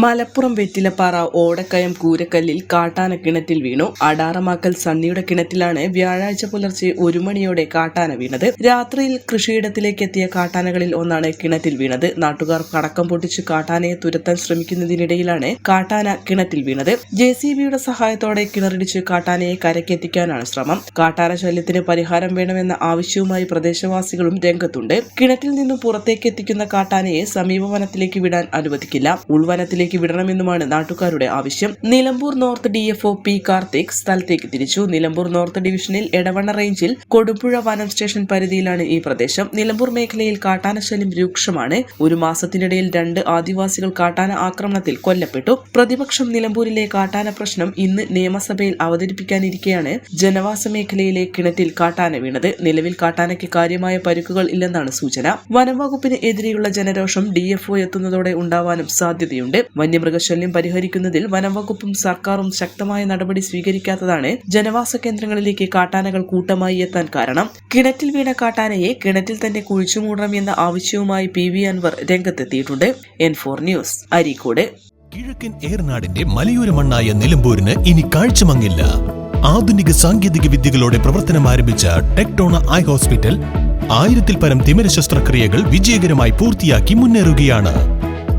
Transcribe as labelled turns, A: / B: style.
A: മലപ്പുറം വെറ്റിലപ്പാറ ഓടക്കയം കൂരക്കല്ലിൽ കാട്ടാന കിണറ്റിൽ വീണു. അടാറമാക്കൽ സണ്ണിയുടെ കിണറ്റിലാണ് വ്യാഴാഴ്ച പുലർച്ചെ ഒരു മണിയോടെ കാട്ടാന വീണത്. രാത്രിയിൽ കൃഷിയിടത്തിലേക്ക് എത്തിയ കാട്ടാനകളിൽ ഒന്നാണ് കിണറ്റിൽ വീണത്. നാട്ടുകാർ കടക്കം പൊട്ടിച്ച് കാട്ടാനയെ തുരത്താൻ ശ്രമിക്കുന്നതിനിടയിലാണ് കാട്ടാന കിണറ്റിൽ വീണത്. ജെ സി ബിയുടെ സഹായത്തോടെ കിണറിടിച്ച് കാട്ടാനയെ കരക്കെത്തിക്കാനാണ് ശ്രമം. കാട്ടാന ശല്യത്തിന് പരിഹാരം വേണമെന്ന ആവശ്യവുമായി പ്രദേശവാസികളും രംഗത്തുണ്ട്. കിണറ്റിൽ നിന്നും പുറത്തേക്ക് എത്തിക്കുന്ന കാട്ടാനയെ സമീപ വനത്തിലേക്ക് വിടാൻ അനുവദിക്കില്ല. ഉൾവനത്തിലേക്ക് വിടണമെന്നുമാണ് നാട്ടുകാരുടെ ആവശ്യം. Nilambur north D F O P Karthik സ്ഥലത്തേക്ക് തിരിച്ചു. നിലമ്പൂർ നോർത്ത് ഡിവിഷനിൽ എടവണ്ണ റേഞ്ചിൽ കൊടുപ്പുഴ വനം സ്റ്റേഷൻ പരിധിയിലാണ് ഈ പ്രദേശം. നിലമ്പൂർ മേഖലയിൽ കാട്ടാനശല്യം രൂക്ഷമാണ്. ഒരു മാസത്തിനിടയിൽ രണ്ട് ആദിവാസികൾ കാട്ടാന ആക്രമണത്തിൽ കൊല്ലപ്പെട്ടു. പ്രതിപക്ഷം നിലമ്പൂരിലെ കാട്ടാന പ്രശ്നം ഇന്ന് നിയമസഭയിൽ അവതരിപ്പിക്കാനിരിക്കെയാണ്. ജനവാസ മേഖലയിലെ കിണറ്റിൽ കാട്ടാന വീണത്. നിലവിൽ കാട്ടാനയ്ക്ക് കാര്യമായ പരുക്കുകൾ ഇല്ലെന്നാണ് സൂചന. വനംവകുപ്പിന് എതിരെയുള്ള ജനരോഷം ഡി എഫ് ഒ എത്തുന്നതോടെ ഉണ്ടാവാനും സാധ്യതയുണ്ട്. വന്യമൃഗശല്യം പരിഹരിക്കുന്നതിൽ വനംവകുപ്പും സർക്കാരും ശക്തമായ നടപടി സ്വീകരിക്കാത്തതാണ് ജനവാസ കേന്ദ്രങ്ങളിലേക്ക് കാട്ടാനകൾ കൂട്ടമായി എത്താൻ കാരണം. കിണറ്റിൽ വീണ കാട്ടാനയെ കിണറ്റിൽ തന്നെ കുഴിച്ചുമൂടണം എന്ന ആവശ്യവുമായി പി വി അൻവർ രംഗത്തെത്തിയിട്ടുണ്ട്. N four news Areekode.
B: കിഴക്കൻ ഏർനാടിന്റെ മലയോര മണ്ണായ നിലമ്പൂരിന് ഇനി കാഴ്ചമങ്ങില്ല. ആധുനിക സാങ്കേതിക വിദ്യകളോടെ പ്രവർത്തനം ആരംഭിച്ച ടെക്ടോണ ഐ ഹോസ്പിറ്റൽ ആയിരത്തിൽ പരം തിമിര ശസ്ത്രക്രിയകൾ വിജയകരമായി പൂർത്തിയാക്കി മുന്നേറുകയാണ്.